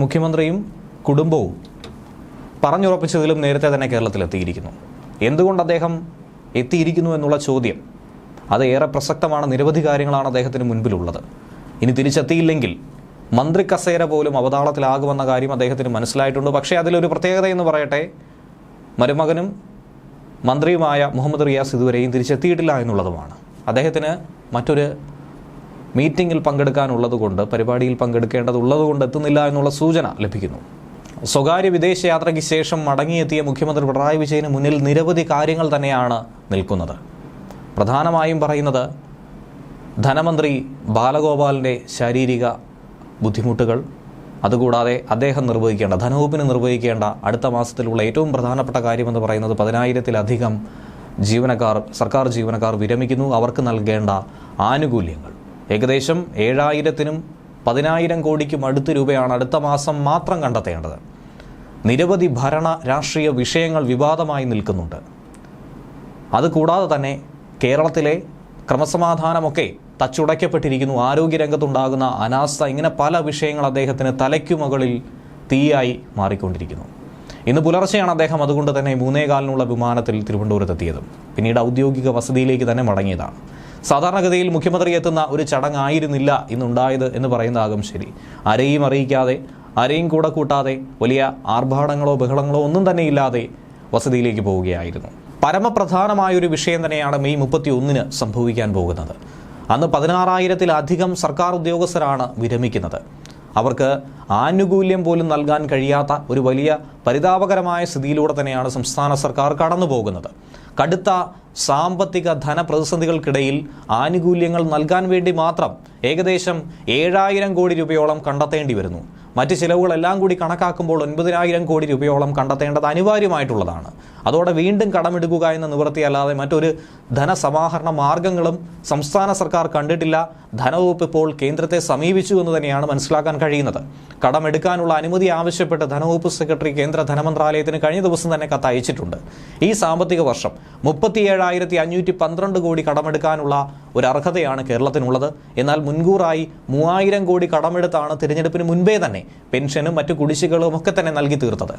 മുഖ്യമന്ത്രിയും കുടുംബവും പറഞ്ഞുറപ്പിച്ചതിലും നേരത്തെ തന്നെ കേരളത്തിൽ എത്തിയിരിക്കുന്നു എന്തുകൊണ്ട് അദ്ദേഹം എത്തിയിരിക്കുന്നു എന്നുള്ള ചോദ്യം അത് ഏറെ പ്രസക്തമാണ്. നിരവധി കാര്യങ്ങളാണ് അദ്ദേഹത്തിന് മുൻപിലുള്ളത്. ഇനി തിരിച്ചെത്തിയില്ലെങ്കിൽ മന്ത്രി കസേര പോലും അവതാളത്തിലാകുമെന്ന കാര്യം അദ്ദേഹത്തിന് മനസ്സിലായിട്ടുണ്ട്. പക്ഷേ അതിലൊരു പ്രത്യേകത എന്ന് പറയട്ടെ മരുമകനും മന്ത്രിയുമായ മുഹമ്മദ് റിയാസ് ഇതുവരെയും തിരിച്ചെത്തിയിട്ടില്ല എന്നുള്ളതുമാണ്. അദ്ദേഹത്തിന് മറ്റൊരു മീറ്റിംഗിൽ പങ്കെടുക്കാനുള്ളതുകൊണ്ട് പരിപാടിയിൽ പങ്കെടുക്കേണ്ടതുള്ളതുകൊണ്ട് എത്തുന്നില്ല എന്നുള്ള സൂചന ലഭിക്കുന്നു. സ്വകാര്യ വിദേശയാത്രയ്ക്ക് ശേഷം മടങ്ങിയെത്തിയ മുഖ്യമന്ത്രി പിണറായി വിജയന് മുന്നിൽ നിരവധി കാര്യങ്ങൾ തന്നെയാണ് നിൽക്കുന്നത്. പ്രധാനമായും പറയുന്നത് ധനമന്ത്രി ബാലഗോപാലിന്റെ ശാരീരിക ബുദ്ധിമുട്ടുകൾ അതുകൂടാതെ അദ്ദേഹം നിർവഹിക്കേണ്ട ധനവകുപ്പിന് നിർവഹിക്കേണ്ട അടുത്ത മാസത്തിലുള്ള ഏറ്റവും പ്രധാനപ്പെട്ട കാര്യമെന്ന് പറയുന്നത് പതിനായിരത്തിലധികം ജീവനക്കാർ സർക്കാർ ജീവനക്കാർ വിരമിക്കുന്നു. അവർക്ക് നൽകേണ്ട ആനുകൂല്യങ്ങൾ. ഏകദേശം ഏഴായിരത്തിനും പതിനായിരം കോടിക്കും അടുത്ത് രൂപയാണ് അടുത്ത മാസം മാത്രം കണ്ടെത്തേണ്ടത്. നിരവധി ഭരണ രാഷ്ട്രീയ വിഷയങ്ങൾ വിവാദമായി നിൽക്കുന്നുണ്ട്. അതുകൂടാതെ തന്നെ കേരളത്തിലെ ക്രമസമാധാനമൊക്കെ തച്ചുടയ്ക്കപ്പെട്ടിരിക്കുന്നു. ആരോഗ്യരംഗത്തുണ്ടാകുന്ന അനാസ്ഥ ഇങ്ങനെ പല വിഷയങ്ങൾ അദ്ദേഹത്തിന് തലയ്ക്കു മുകളിൽ തീയായി മാറിക്കൊണ്ടിരിക്കുന്നു. ഇന്ന് പുലർച്ചെയാണ് അദ്ദേഹം അതുകൊണ്ട് തന്നെ മൂന്നേകാലിനുള്ള വിമാനത്തിൽ തിരുവനന്തപുരത്തെത്തിയത്. പിന്നീട് ഔദ്യോഗിക വസതിയിലേക്ക് തന്നെ മടങ്ങിയതാണ്. സാധാരണഗതിയിൽ മുഖ്യമന്ത്രി എത്തുന്ന ഒരു ചടങ്ങായിരുന്നില്ല ഇന്നുണ്ടായത് എന്ന് പറയുന്നതാകും ശരി. ആരെയും അറിയിക്കാതെ ആരെയും കൂടെ കൂട്ടാതെ വലിയ ആർഭാടങ്ങളോ ബഹളങ്ങളോ ഒന്നും തന്നെ ഇല്ലാതെ വസതിയിലേക്ക് പോവുകയായിരുന്നു. പരമപ്രധാനമായൊരു വിഷയം തന്നെയാണ് മെയ് മുപ്പത്തി ഒന്നിന് സംഭവിക്കാൻ പോകുന്നത്. അന്ന് പതിനാറായിരത്തിലധികം സർക്കാർ ഉദ്യോഗസ്ഥരാണ് വിരമിക്കുന്നത്. അവർക്ക് ആനുകൂല്യം പോലും നൽകാൻ കഴിയാത്ത ഒരു വലിയ പരിതാപകരമായ സ്ഥിതിയിലൂടെ തന്നെയാണ് സംസ്ഥാന സർക്കാർ കടന്നു പോകുന്നത് കടുത്ത സാമ്പത്തിക ധനപ്രതിസന്ധികൾക്കിടയിൽ ആനുകൂല്യങ്ങൾ നൽകാൻ വേണ്ടി മാത്രം ഏകദേശം ഏഴായിരം കോടി രൂപയോളം കണ്ടെത്തേണ്ടി വരുന്നു. മറ്റ് ചിലവുകളെല്ലാം കൂടി കണക്കാക്കുമ്പോൾ ഒൻപതിനായിരം കോടി രൂപയോളം കണ്ടെത്തേണ്ടത് അനിവാര്യമായിട്ടുള്ളതാണ്. അതോടെ വീണ്ടും കടമെടുക്കുക എന്ന നിവൃത്തിയല്ലാതെ മറ്റൊരു ധനസമാഹരണ മാർഗങ്ങളും സംസ്ഥാന സർക്കാർ കണ്ടിട്ടില്ല. ധനവകുപ്പ് ഇപ്പോൾ കേന്ദ്രത്തെ സമീപിച്ചു എന്ന് തന്നെയാണ് മനസ്സിലാക്കാൻ കഴിയുന്നത്. കടമെടുക്കാനുള്ള അനുമതി ആവശ്യപ്പെട്ട് ധനവകുപ്പ് സെക്രട്ടറി കേന്ദ്ര ധനമന്ത്രാലയത്തിന് കഴിഞ്ഞ ദിവസം തന്നെ കത്തയച്ചിട്ടുണ്ട്. ഈ സാമ്പത്തിക വർഷം മുപ്പത്തിയേഴായിരത്തി അഞ്ഞൂറ്റി പന്ത്രണ്ട് കോടി കടമെടുക്കാനുള്ള ഒരു അർഹതയാണ് കേരളത്തിനുള്ളത്. എന്നാൽ മുൻകൂറായി മൂവായിരം കോടി കടമെടുത്താണ് തിരഞ്ഞെടുപ്പിന് മുൻപേ തന്നെ പെൻഷനും മറ്റു കുടിശ്ശികളും ഒക്കെ തന്നെ നൽകി തീർത്തത്.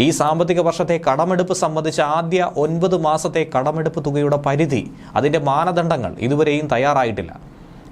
ഈ സാമ്പത്തിക വർഷത്തെ കടമെടുപ്പ് സംബന്ധിച്ച ആദ്യ ഒൻപത് മാസത്തെ കടമെടുപ്പ് തുകയുടെ പരിധി അതിന്റെ മാനദണ്ഡങ്ങൾ ഇതുവരെയും തയ്യാറായിട്ടില്ല.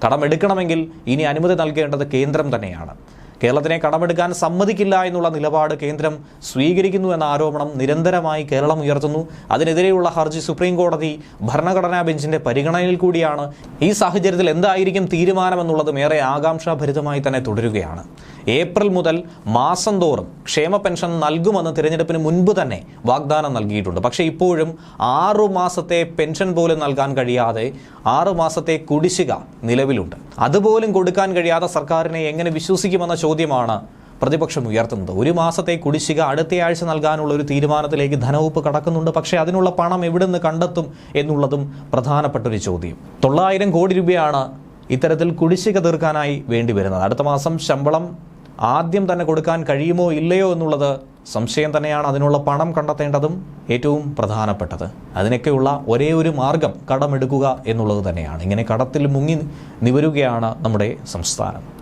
കടമെടുക്കണമെങ്കിൽ ഇനി അനുമതി നൽകേണ്ടത് കേന്ദ്രം തന്നെയാണ്. കേരളത്തിനെ കടമെടുക്കാൻ സമ്മതിക്കില്ല എന്നുള്ള നിലപാട് കേന്ദ്രം സ്വീകരിക്കുന്നു എന്ന ആരോപണം നിരന്തരമായി കേരളം ഉയർത്തുന്നു. അതിനെതിരെയുള്ള ഹർജി സുപ്രീം കോടതി ഭരണഘടനാ ബെഞ്ചിന്റെ പരിഗണനയിൽ കൂടിയാണ്. ഈ സാഹചര്യത്തിൽ എന്തായിരിക്കും തീരുമാനമെന്നുള്ളതും ഏറെ ആകാംക്ഷാഭരിതമായി തന്നെ തുടരുകയാണ്. ഏപ്രിൽ മുതൽ മാസം തോറും ക്ഷേമ പെൻഷൻ നൽകുമെന്ന് തിരഞ്ഞെടുപ്പിന് മുൻപ് തന്നെ വാഗ്ദാനം നൽകിയിട്ടുണ്ട്. പക്ഷേ ഇപ്പോഴും ആറു മാസത്തെ പെൻഷൻ പോലും നൽകാൻ കഴിയാതെ ആറു മാസത്തെ കുടിശ്ശിക നിലവിലുണ്ട്. അതുപോലും കൊടുക്കാൻ കഴിയാതെ സർക്കാരിനെ എങ്ങനെ വിശ്വസിക്കുമെന്ന ചോദ്യമാണ് പ്രതിപക്ഷം ഉയർത്തുന്നത്. ഒരു മാസത്തെ കുടിശ്ശിക അടുത്തയാഴ്ച നൽകാനുള്ള ഒരു തീരുമാനത്തിലേക്ക് ധനവകുപ്പ് കടക്കുന്നുണ്ട്. പക്ഷേ അതിനുള്ള പണം എവിടെ നിന്ന് കണ്ടെത്തും എന്നുള്ളതും പ്രധാനപ്പെട്ട ഒരു ചോദ്യം. തൊള്ളായിരം കോടി രൂപയാണ് ഇത്തരത്തിൽ കുടിശ്ശിക തീർക്കാനായി വേണ്ടി വരുന്നത് അടുത്ത മാസം ശമ്പളം ആദ്യം തന്നെ കൊടുക്കാൻ കഴിയുമോ ഇല്ലയോ എന്നുള്ളത് സംശയം തന്നെയാണ് അതിനുള്ള പണം കണ്ടെത്തേണ്ടതും ഏറ്റവും പ്രധാനപ്പെട്ടത്. അതിനൊക്കെയുള്ള ഒരേ ഒരു മാർഗം കടമെടുക്കുക എന്നുള്ളത് തന്നെയാണ്. ഇങ്ങനെ കടത്തിൽ മുങ്ങി നിവരുകയാണ് നമ്മുടെ സംസ്ഥാനം.